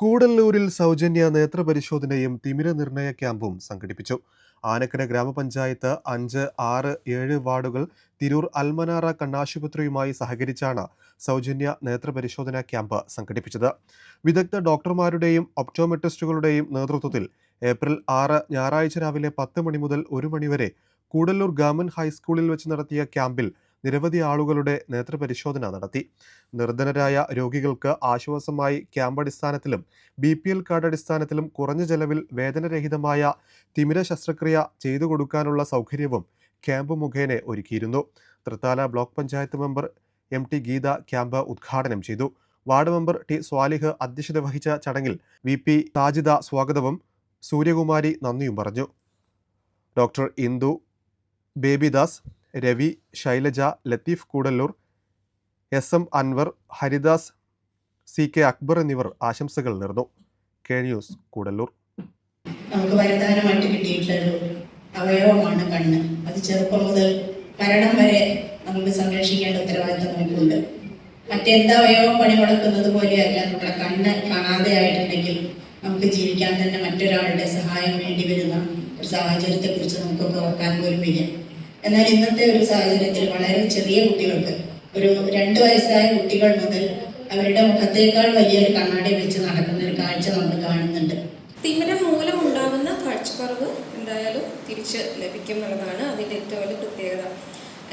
കൂടല്ലൂരിൽ സൗജന്യ നേത്രപരിശോധനയും തിമിര നിർണയ ക്യാമ്പും സംഘടിപ്പിച്ചു. ആനക്കര ഗ്രാമപഞ്ചായത്ത് അഞ്ച് ആറ് ഏഴ് വാർഡുകൾ തിരൂർ അൽമനാറ കണ്ണാശുപത്രിയുമായി സഹകരിച്ചാണ് സൗജന്യ നേത്രപരിശോധനാ ക്യാമ്പ് സംഘടിപ്പിച്ചത്. വിദഗ്ധ ഡോക്ടർമാരുടെയും ഒപ്റ്റോമെട്രിസ്റ്റുകളുടെയും നേതൃത്വത്തിൽ ഏപ്രിൽ ആറ് ഞായറാഴ്ച രാവിലെ പത്ത് മണി മുതൽ ഒരു മണിവരെ കൂടല്ലൂർ ഗവൺമെന്റ് ഹൈസ്കൂളിൽ വെച്ച് നടത്തിയ ക്യാമ്പിൽ നിരവധി ആളുകളുടെ നേത്രപരിശോധന നടത്തി. നിർധനരായ രോഗികൾക്ക് ആശ്വാസമായി ക്യാമ്പ് അടിസ്ഥാനത്തിലും ബി പി എൽ കാർഡ് അടിസ്ഥാനത്തിലും കുറഞ്ഞ ചെലവിൽ വേദനരഹിതമായ തിമിര ശസ്ത്രക്രിയ ചെയ്തു കൊടുക്കാനുള്ള സൗകര്യവും ക്യാമ്പ് മുഖേന ഒരുക്കിയിരുന്നു. Thrithala block panchayat member M T Geetha camp ഉദ്ഘാടനം ചെയ്തു. വാർഡ് മെമ്പർ ടി സ്വാലിഹ് അധ്യക്ഷത വഹിച്ച ചടങ്ങിൽ വി പി താജിദ സ്വാഗതവും സൂര്യകുമാരി നന്ദിയും പറഞ്ഞു. Doctor Indu Babydas Ravi Shailaja Latheef Koodallur S M Anwar Haridas C K Akbar എന്നിവർ ആശംസകൾ നേർന്നു. K news Koodallur. നമുക്ക് വരദാനമായിട്ട് കിട്ടിയിട്ടുള്ളൊരു അവയവമാണ് കണ്ണ്. അത് ചെറുപ്പം മുതൽ മരണം വരെ നമുക്ക് സംരക്ഷിക്കേണ്ട ഉത്തരവാദിത്തം നമുക്കുണ്ട്. മറ്റെന്ത് അവയവം പണിമുടക്കുന്നത് പോലെയല്ല നമ്മുടെ കണ്ണ് കാണാതെ ആയിട്ടുണ്ടെങ്കിൽ നമുക്ക് ജീവിക്കാൻ തന്നെ മറ്റൊരാളുടെ സഹായം വേണ്ടി വരുന്ന ഒരു സാഹചര്യത്തെക്കുറിച്ച് നമുക്കൊക്കെ ഓർക്കാൻ പോലും വയ്യ. എന്നാൽ ഇന്നത്തെ ഒരു സാഹചര്യത്തിൽ വളരെ ചെറിയ കുട്ടികൾക്ക് ഒരു രണ്ട് വയസ്സായ കുട്ടികൾ മുതൽ അവരുടെ മുഖത്തേക്കാൾ വലിയൊരു കണ്ണാടി വെച്ച് നടക്കുന്ന ഒരു കാഴ്ച നമ്മൾ കാണുന്നുണ്ട്. തിമിരം മൂലം ഉണ്ടാകുന്ന കാഴ്ചക്കുറവ് എന്തായാലും തിരിച്ച് ലഭിക്കും എന്നുള്ളതാണ് അതിന്റെ ഏറ്റവും വലിയ പ്രത്യേകത.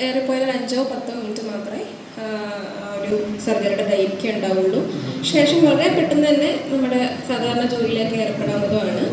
ഏറെപ്പോയാൽ അഞ്ചോ പത്തോ മിനിറ്റ് മാത്രമേ ഒരു സർജറിയുടെ ദൈർഘ്യം ഉണ്ടാവുള്ളൂ. ശേഷം വളരെ പെട്ടെന്ന് തന്നെ നമ്മുടെ സാധാരണ ജോലിയിലേക്ക് ഏർപ്പെടാവുന്നതുമാണ്.